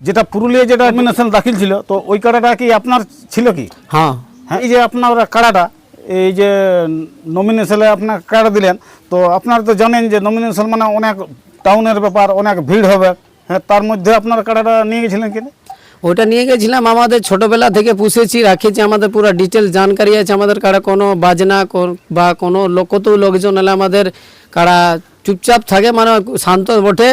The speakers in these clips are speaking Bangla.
যেটা পুরুলিয়া যেটা নমিনেশন দাখিল ছিল তো ওই কাড়াটা কি আপনার ছিল কি? হ্যাঁ। হ্যাঁ এই যে আপনার কাড়াটা এই যে নমিনেশনে আপনার কাড়া দিলেন তো আপনারা তো জানেন যে নমিনেশন মানে অনেক টাউনের ব্যাপার অনেক ভিড় হবে। হ্যাঁ তার মধ্যে আপনার কাড়াটা নিয়ে গেছিলেন কিনা ওটা নিয়ে গেছিলাম আমাদের ছোটবেলা থেকে পুষেছি রাখেছি আমাদের পুরো ডিটেল জানকারি আছে আমাদের কারা কোনো বাজনা বা কোনো লোক কত লোকজন এলে আমাদের কারা চুপচাপ থাকে মানে শান্ত বটে।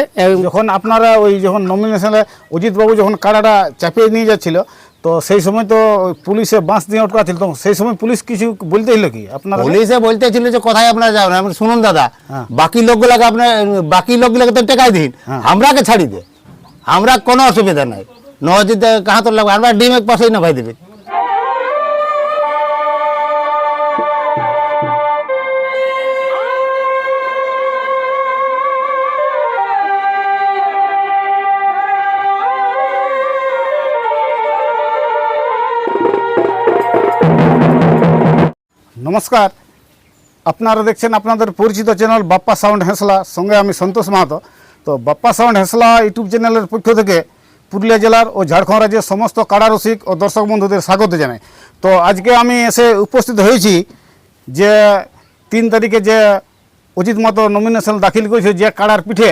যখন আপনারা ওই যখন নমিনেশনে অজিতবাবু যখন কাড়াটা চাপিয়ে নিয়ে যাচ্ছিল তো সেই সময় তো পুলিশে বাঁশ দিয়ে আটকা ছিল তো সেই সময় পুলিশ কিছু বলতে হলো কি আপনার? পুলিশে বলতে ছিল যে কোথায় আপনারা যাবেন? আমি শুনুন দাদা হ্যাঁ। বাকি লোকগুলোকে আপনার বাকি লোকগুলোকে তো টেকাই দিন। হ্যাঁ। আমরাকে ছাড়ি দে। আমরা কোনো অসুবিধা নাই। নজিতে কাহা তোর লাগবে আমরা ডিমের পাশেই না ভাই দেবে। নমস্কার। আপনারা দেখছেন আপনাদের পরিচিত চ্যানেল বাপ্পা সাউন্ড হেসলা। সঙ্গে আমি সন্তোষ মাহাতো। তো বাপ্পা সাউন্ড হেসলা ইউটিউব চ্যানেলের পক্ষ থেকে পুরুলিয়া জেলার ও ঝাড়খণ্ড রাজ্যের সমস্ত কাড়া রসিক ও দর্শক বন্ধুদের স্বাগত জানাই। তো আজকে আমি এসে উপস্থিত হয়েছি যে তিন তারিখে যে অজিত মতো নমিনেশন দাখিল করেছে যে কাড়ার পিঠে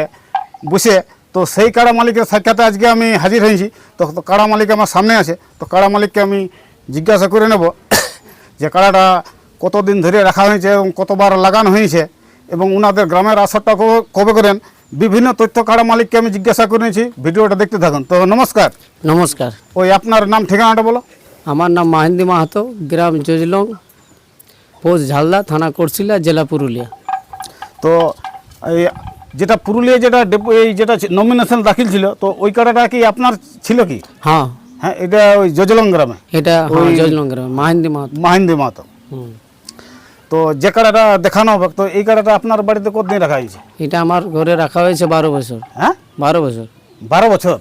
বসে, তো সেই কাড়া মালিকের সাক্ষাতে আজকে আমি হাজির হয়েছি। তো কাড়া মালিক আমার সামনে আছে। তো কাড়া মালিককে আমি জিজ্ঞাসা করে নেব যে কাড়াটা কতদিন ধরে রাখা হয়েছে এবং কতবার লাগানো হয়েছে এবং ওনাদের গ্রামের আসরটা কবে- করেন বিভিন্ন তথ্য কাড়া মালিককে আমি জিজ্ঞাসা করে নিয়েছি ভিডিওটা দেখতে থাকুন। তো নমস্কার। নমস্কার। ওই আপনার নাম ঠিকানাটা বলো। আমার নাম মাহিন্দি মাহাতো গ্রাম জজলং পোস্ট ঝালদা থানা করছিলা জেলা পুরুলিয়া। তো এই যেটা পুরুলিয়া যেটা এই যেটা নমিনেশন দাখিল ছিল তো ওই কাড়াটা কি আপনার ছিল কি? হ্যাঁ। হ্যাঁ এটা ওই জজলং গ্রামে। এটা হ্যাঁ জজলং গ্রামে মাহিন্দি মাহাতো। মাহিন্দি মাহাতো। হুম। তো যে কাড়াটা দেখানো হবে তো এই কাড়াটা আপনার বাড়িতে কতদিন রাখা হয়েছে? এটা আমার ঘরে রাখা হয়েছে বারো বছর। হ্যাঁ? বারো বছর। বারো বছর?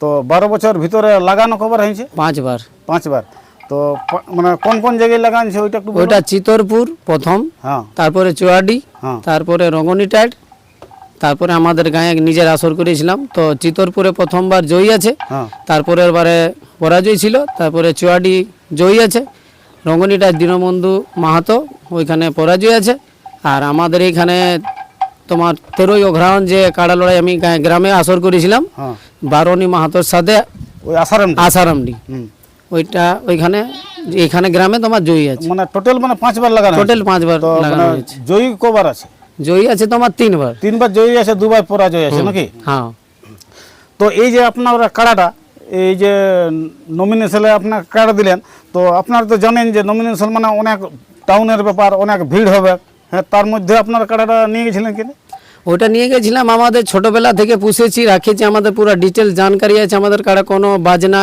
তো বারো বছর ভিতরে লাগানো কবার হয়েছে? পাঁচবার। পাঁচবার। তো মানে কোন কোন জায়গায় লাগানো হয়েছে ওইটা একটু ওইটা চিতরপুর প্রথম হ্যাঁ। তারপরে চুয়াডি হ্যাঁ। তারপরে রঙ্গনি টাইট তারপরে আমাদের গায়ে নিজের আসর করেছিলাম। তো চিতরপুরে প্রথমবার জয়ী আছে। হ্যাঁ। তারপরের বারে পরাজয় ছিল তারপরে চুয়াডি জয়ী আছে। রঙ্গনিটা দীনবন্ধু মাহাতো ওইখানে পরাজয় আছে। আর আমাদের এখানে তোমার তেরোই অঘ্রাণ যে কাড়া লড়াই আমি গ্রামে আসর করেছিলাম হ্যাঁ। বারণী মাহাতোর সাথে ওই আসারাম আসারামডি ওইটা ওইখানে এখানে গ্রামে তোমার জয়ী আছে। মানে টোটাল মানে পাঁচবার লাগানো টোটাল পাঁচবার লাগানো মানে হয়েছে। জয়ী কবার আছে? জয়ী আছে তোমার তিনবার। তিনবার জয়ী আছে দুবার পরাজয় আছে নাকি? হ্যাঁ। তো এই যে আপনার কাড়াটা এই যে নমিনেশনে আপনার কাড়া দিলেন তো আপনারা তো জানেন যে নমিনেশন মানে অনেক টাউনের ব্যাপার অনেক ভিড় হবে। হ্যাঁ তার মধ্যে আপনার কাড়াটা নিয়ে গেছিলেন কিনা ওটা নিয়ে গেছিলাম আমাদের ছোটবেলা থেকে পুষেছি রাখেছি আমাদের পুরো ডিটেল জানকারি আছে আমাদের কারা কোনো বাজনা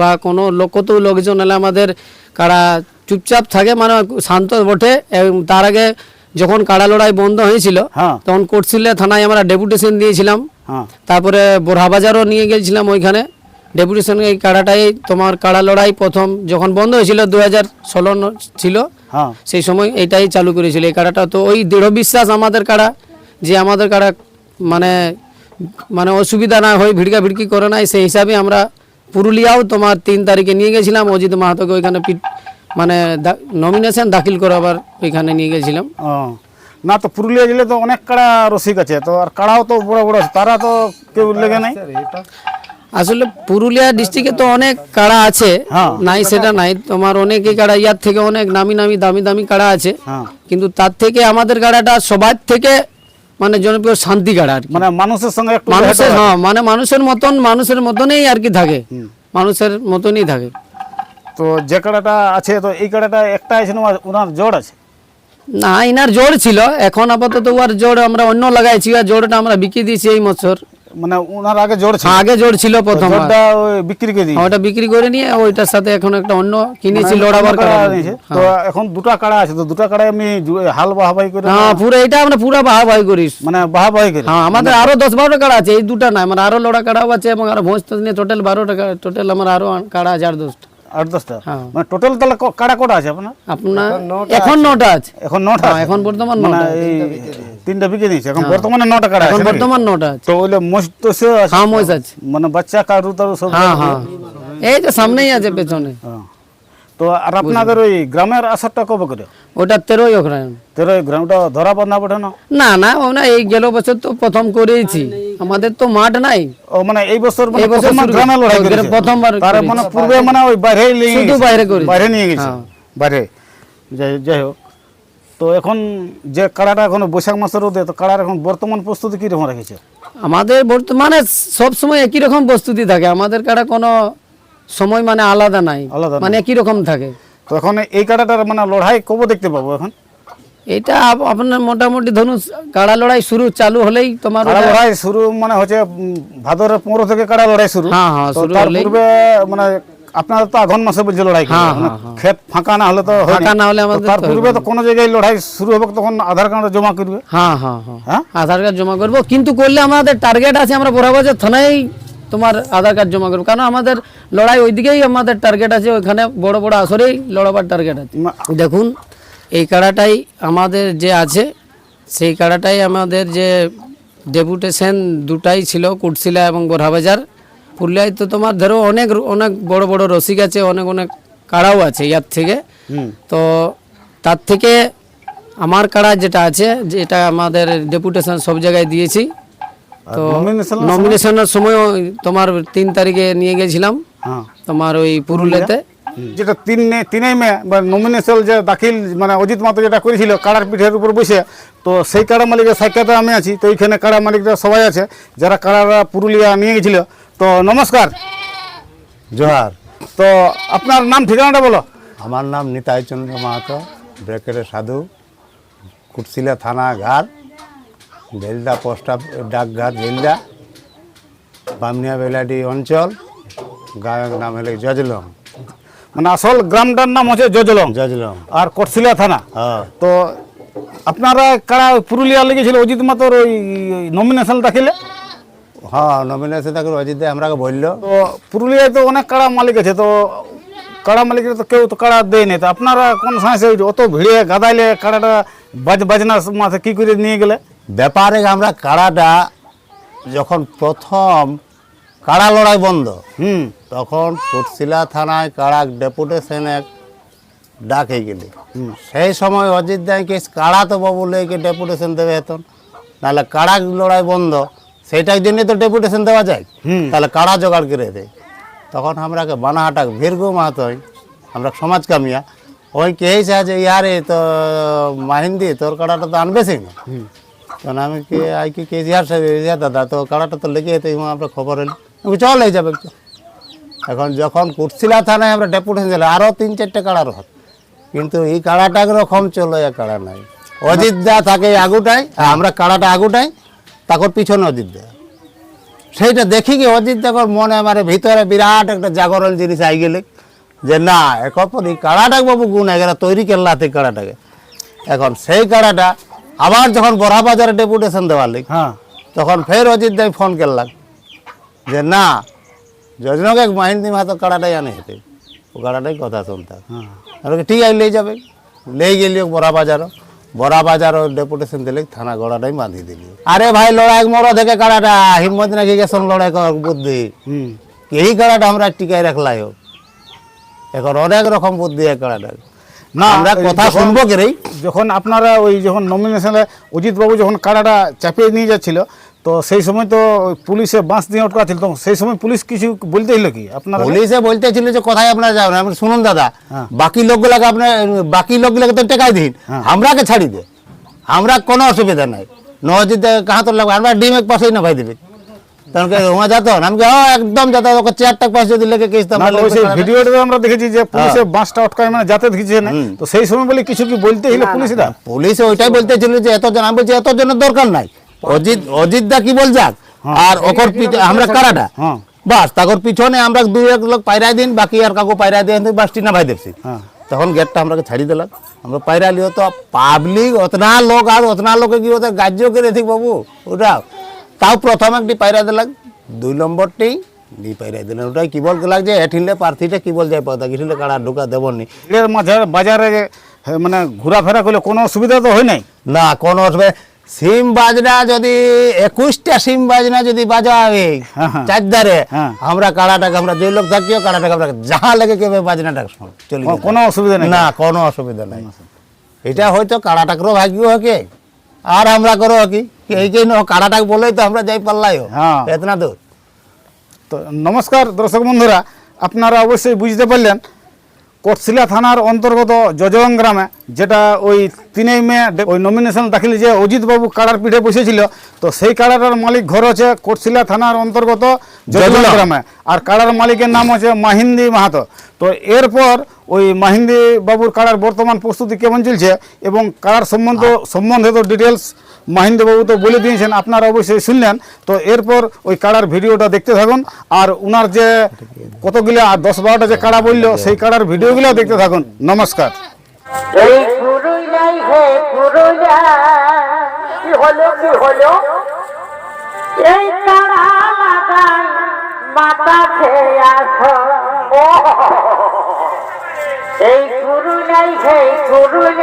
বা কোনো লোক কত লোকজন এলে আমাদের কারা চুপচাপ থাকে মানে শান্ত বটে এবং তার আগে যখন কাড়া লড়াই বন্ধ হয়েছিল হ্যাঁ। তখন কোটশিলে থানায় আমরা ডেপুটেশন দিয়েছিলাম। হ্যাঁ। তারপরে বোরহাবাজারও নিয়ে গেছিলাম ওইখানে। ডেপুটেশন এই কাড়াটাই তোমার কাড়া লড়াই প্রথম যখন বন্ধ হয়েছিল দু হাজার ষোলো ছিল হ্যাঁ। সেই সময় এটাই চালু করেছিল এই কাড়াটা। তো ওই দৃঢ় বিশ্বাস আমাদের কাড়া যে আমাদের কাড়া মানে মানে অসুবিধা না হয় ভিড়কা ভিড়কি করে নাই সেই হিসাবে আমরা পুরুলিয়াও তোমার তিন তারিখে নিয়ে গেছিলাম অজিত মাহাতোকে ওইখানে মানে নমিনেশন দাখিল করাবার ওইখানে নিয়ে গেছিলাম। না তো পুরুলিয়া জেলে তো অনেক কাড়া রসিক আছে তো আর কাড়াও তো বড় বড় আছে তারা তো কেউ লেগে নাই। আসলে পুরুলিয়া ডিস্ট্রিক্টে তো অনেক কাড়া আছে। হ্যাঁ। নাই সেটা নাই। তোমার অনেকই কাড়া ইয়ার থেকে অনেক নামি নামি দামি দামি কাড়া আছে। হ্যাঁ। কিন্তু তার থেকে আমাদের কাড়াটা সবার থেকে মানে জনপ্রিয় শান্তি কাড়া আর মানে মানুষের সঙ্গে মানুষের হ্যাঁ। মানে মানুষের মতন মানুষের মতনই আর কি থাকে। মানুষের মতনই থাকে। তো যে কাড়াটা আছে তো এই কাড়াটা একটা আছে না ওনার জোর আছে? না ইনার জোর ছিল। এখন আপাতত ওর জোর আমরা অন্য লাগাইছি। আর জোরটা আমরা বিক্রি দিয়েছি এই বছর। মানে ওনার আগে জোর ছিল। আগে জোর ছিল প্রথম ওটা বিক্রি করে দিয়ে ওটা বিক্রি করে নিয়ে ওইটার সাথে এখন একটা অন্য কিনেছি লড়াবার কাড়া কারণে। তো এখন দুটো কাড়া আছে তো দুটো কাড়ায় আমি হাল বাহাবাই করে হ্যাঁ পুরো এটা আমরা পুরো বাহাবাই করি। করিস মানে বাহাবাই করি। হ্যাঁ আমাদের আরও দশ বারোটা কাড়া আছে এই দুটো না আমার আরও লড়া কাড়াও আছে এবং আরও ভোজ নিয়ে টোটাল বারো টাকা টোটাল আমার আরও কাড়া আছে আর দশটা। আট দশটা? হ্যাঁ। মানে টোটাল তাহলে কাড়া কটা আছে আপনার? আপনার এখন নটা আছে। এখন নটা হ্যাঁ, এখন বর্তমান মানে নটা এই তিনটা বিকে দিয়েছে। এখন বর্তমানে নটা কাড়া এখন আছে? বর্তমান নটা আছে। তো ওইলে মোস্ট তো সে আছে। হ্যাঁ মানে বাচ্চা কারু তারু সব হ্যাঁ হ্যাঁ। এই তো সামনেই আছে পেছনে। হ্যাঁ। তো আর আপনাদের ওই গ্রামের আসারটা কবে করে? ওটা তেরোই অগ্রায়ণ তেরো গ্রামটা ধরা পড় না? না না এই গেল বছর তো প্রথম করেইছি আমাদের তো মাঠ নাই। ও মানে এই বছর মানে প্রথমবার গ্রামে লড়াই করেছে। করেছে? প্রথমবার তার মানে পূর্বে মানে ওই বাইরে নিয়ে শুধু বাইরে করেছে। বাইরে নিয়ে গেছে। হ্যাঁ। বাইরে। যাই হোক। তো এখন যে কাড়াটা এখন বৈশাখ মাসের রোদে তো কাড়ার এখন বর্তমান প্রস্তুতি কীরকম রেখেছে? আমাদের বর্তমানে সবসময় একই রকম প্রস্তুতি থাকে। আমাদের কাটা কোনো সময় মানে আলাদা নাই। আলাদা মানে একই রকম থাকে। তো এখন এই কাড়াটার মানে লড়াই কবে দেখতে পাবো এখন? এটা আপনার মোটামুটি ধরুন কাড়া লড়াই শুরু চালু হলেই তোমার লড়াই শুরু মানে হচ্ছে ভাদরের পনেরো থেকে কাড়া লড়াই শুরু। হ্যাঁ, হ্যাঁ, শুরু পূর্বে মানে আপনারা তো আঘন মাসে বলছে লড়াই করবে। হ্যাঁ, মানে হ্যাঁ, হ্যাঁ। ক্ষেত ফাঁকা না হলে তো ফাঁকা না। হলে আমাদের তার তো পূর্বে তো কোনো জায়গায় লড়াই শুরু হবে তখন আধার কার্ড জমা করবে। হ্যাঁ হ্যাঁ হ্যাঁ। হ্যাঁ? আধার কার্ড জমা করব। কিন্তু করলে আমাদের টার্গেট আছে আমরা বড়াবাজার থানায় তোমার আধার কার্ড জমা করব কারণ আমাদের লড়াই ওইদিকেই আমাদের টার্গেট আছে ওইখানে বড় বড় আসরেই লড়াবার টার্গেট আছে। দেখুন এই কাড়াটাই আমাদের যে আছে সেই কাড়াটাই আমাদের যে ডেপুটেশন দুটাই ছিল কুটশিলা এবং বোরহাবাজার পুরুলিয়ায় তো তোমার ধরো অনেক অনেক বড় বড় রসিক আছে অনেক অনেক কাড়াও আছে ইয়ার থেকে। তো তার থেকে আমার কাড়া যেটা আছে যেটা আমাদের ডেপুটেশন সব জায়গায় দিয়েছি। তো নমিনেশনের সময় তোমার তিন তারিখে নিয়ে গেছিলাম। হ্যাঁ। তোমার ওই পুরুলিয়াতে। যেটা তিন তিনই মে বা নমিনেশন যে দাখিল মানে অজিত মাতো যেটা করেছিল কাড়ার পিঠের উপর বসে তো সেই কাড়া মালিকের সাক্ষাতে আমি আছি। তো এইখানে কাড়া মালিকরা সবাই আছে। যারা কাড়ারা পুরুলিয়া নিয়ে গেছিল। তো নমস্কার। জোহার। তো আপনার নাম ঠিকানাটা বলো। আমার নাম নিতাই চন্দ্র মাহাতো ব্রেকেটের সাধু কুটশিলা থানা ঘাট। বেলদা পোস্ট ডাকঘাট বেলদা বামনিয়া বেলাডি অঞ্চল। গায়ের নাম হলে জজলং। মানে আসল গ্রামটার নাম হচ্ছে জজলং। জজলং। আর কটশিলা থানা। হ্যাঁ। তো আপনারা কারা পুরুলিয়া লেগেছিল অজিত মাতোর ওই নমিনেশন দাখিলে হ্যাঁ নমিনেশন তাকে অজিত দে আমরাকে বলল। তো পুরুলিয়ায় তো অনেক কারা মালিক আছে তো কাড়া মালিকের তো কেউ তো কাড়া দেয়নি তো আপনারা কোন সাহসে অত ভিড়ে গাদাইলে কাড়াটা বাজ বাজনা মাথা কি করে নিয়ে গেলে? ব্যাপারে আমরা কাড়াটা যখন প্রথম কাড়া লড়াই বন্ধ হুম তখন কুটশিলা থানায় কাড়া ডেপুটেশন ডাক গেলি সেই সময় অজিত দাইকে কাড়া তো বাবু লেগে ডেপুটেশন দেবে এখন নাহলে কাড়া লড়াই বন্ধ সেইটার জন্য তো ডেপুটেশন দেওয়া যায় হুম। তাহলে কাড়া জোগাড় করে দেয় তখন আমরাকে বানাহাটা ভীরগু মাহাতো আমরা সমাজ কামিয়া ওই কেছে যে ইয়ারে তো মাহিন্দি তোর কাড়াটা তো আনবে সেই না তখন আমি কে, আই কি, কে ইয়ার সাহেব দাদা, তো কাড়াটা তো লেগে যেতে আমরা খবর এলি চল এই যাবে এখন যখন কুটশিলা থানায় আমরা ডেপুটেশন দিলাম আরও তিন, চারটে কাড়ার হত কিন্তু এই কাড়াটা রকম চলো এ কাড়া নাই। অজিত দা থাকে আগুটাই আর আমরা কাড়াটা আগুটাই তাকর পিছনে অজিত দা। সেইটা দেখি কি অজিত দেখর মনে আমার ভিতরে বিরাট একটা জাগরণ জিনিস আই গেলে, যে না একপর এই কাড়াটাকে বাবু গুণ এগারা তৈরি করলাতে কাড়াটাকে। এখন সেই কাড়াটা আবার যখন বড়া বাজারে ডেপুটেশন দেওয়ার লিখ হ্যাঁ। তখন ফের অজিত দাই ফোন করলাম যে না যজনকে মাহিন্দি মাহাতো কাড়াটাই আনে হেঁটে। ও কাড়াটাই কথা শুনতাম হ্যাঁ। আমি ঠিক আছে লেই যাবে। লেই গেলি বড়া বাজারও। বড়া বাজারও ডেপুটেশন দিলে থানা গড়াটাই বাঁধি দিলি। আরে ভাই লড়াই মরো থেকে কাড়াটা হিম্মত নাকি গেছেন লড়াই করার বুদ্ধি? এই কাড়াটা আমরা টিকাই রাখলাই হোক এখন অনেক রকম বুদ্ধি এই কাড়াটা না, আমরা কথা শুনব কি রে যখন আপনারা ওই যখন নমিনেশনে অজিত বাবু যখন কাড়াটা চাপিয়ে নিয়ে যাচ্ছিল তো সেই সময় তো পুলিশে বাঁশ দিয়ে আটকা ছিল তো সেই সময় পুলিশ কিছু বলতে হলো কি আপনারা পুলিশে বলতেছিল যে কোথায় আপনারা যাবেন বলি, শুনুন দাদা হ্যাঁ। বাকি লোকগুলাকে আপনার বাকি লোকগুলাকে তো টেকাই দিন হ্যাঁ। আমরাকে ছাড়ি দে আমরা কোনো অসুবিধা নাই নজিতে কাহা তোর লাগবে আমরা ডিম এক পাশেই না ভাই দেবে ওমা যাত আমি ও একদম যাত ওকে চেয়ারটা পাশ যদি লেগে কেস না, ওই সেই ভিডিওটা আমরা দেখেছি যে পুলিশে হ্যাঁ। বাঁশটা আটকায় মানে যাতে দেখেছি না। তো সেই সময় বলে কিছু কি বলতে হলো পুলিশরা? পুলিশে ওইটাই বলতেছিল যে এতজন আমি বলছি এতজনের দরকার নাই। অজিত অজিত দা কি বল যাক? আর ওকর আমরা কারাটা হ্যাঁ। বাস তাকর পিছনে আমরা দুই এক লোক পায়রা দিন বাকি আর কাকু পায়রা দিয়ে বাসটি না ভাই দেখছি হ্যাঁ। তখন গেটটা আমরা ছাড়ি দিলাম। আমরা পায়রা লিও তো পাবলিক অতনা লোক আর অতনা লোকে কি ওদের গাজ্য করে ঠিক বাবু? ওটা তাও প্রথম একটি পায়রা দিলাম দুই নম্বরটি দিয়ে পাইরাই দিলেন ওটাই কি বলতে লাগছে এঠিলে প্রার্থীটা কি বল যায় পাতা কাড়া ঢুকা দেবনি এর মাঝে বাজারে মানে ঘোরাফেরা করলে কোনো অসুবিধা তো হয় নাই? না কোনো অসুবিধা। সিম বাজনা যদি একুশটা সিম বাজনা যদি বাজাবে হ্যাঁ, হ্যাঁ। চারদারে হ্যাঁ। আমরা কাড়াটাকে আমরা যে লোক থাকিও কাড়াটাকে আমরা যাহা লেগে কেবে বাজনাটা চলি কোনো- কোনো অসুবিধা নেই? না কোনো অসুবিধা নাই। এটা হয়তো কাড়াটাকেও ভাগ্য হকে। আর আমরা করো কি? এই যে কাড়াটা বলেই তো আমরা যাই পারলাই হ্যাঁ। এতনা দূর। তো নমস্কার দর্শক বন্ধুরা আপনারা অবশ্যই বুঝতে পারলেন কোটশিলা থানার অন্তর্গত জজং গ্রামে যেটা ওই তিনই মে ওই নমিনেশন দাখিল যে অজিতবাবু কাড়ার পিঠে বসেছিল তো সেই কাড়াটার মালিক ঘর হচ্ছে কোটশিলা থানার অন্তর্গত জজং জজলা। গ্রামে। আর কাড়ার মালিকের নাম হচ্ছে মাহিন্দি মাহাতো। তো এরপর ওই মাহিন্দি বাবুর কাড়ার বর্তমান প্রস্তুতি কেমন চলছে এবং কাড়ার সম্বন্ধ সম্বন্ধে তো ডিটেলস মাহিন্দ বাবু তো বলে দিয়েছেন আপনারা অবশ্যই শুনলেন। তো এরপর ওই কাড়ার ভিডিওটা দেখতে থাকুন। আর উনার যে কতগুলো আর দশ বারোটা যে কাড়া বলল সেই কাড়ার ভিডিওগুলো দেখতে থাকুন। নমস্কার। এই পুরুলাই হে পুরুলা কি হলো কি হলো? এই মাথা খেয়ে এই পুরুলাই হে পুরুলা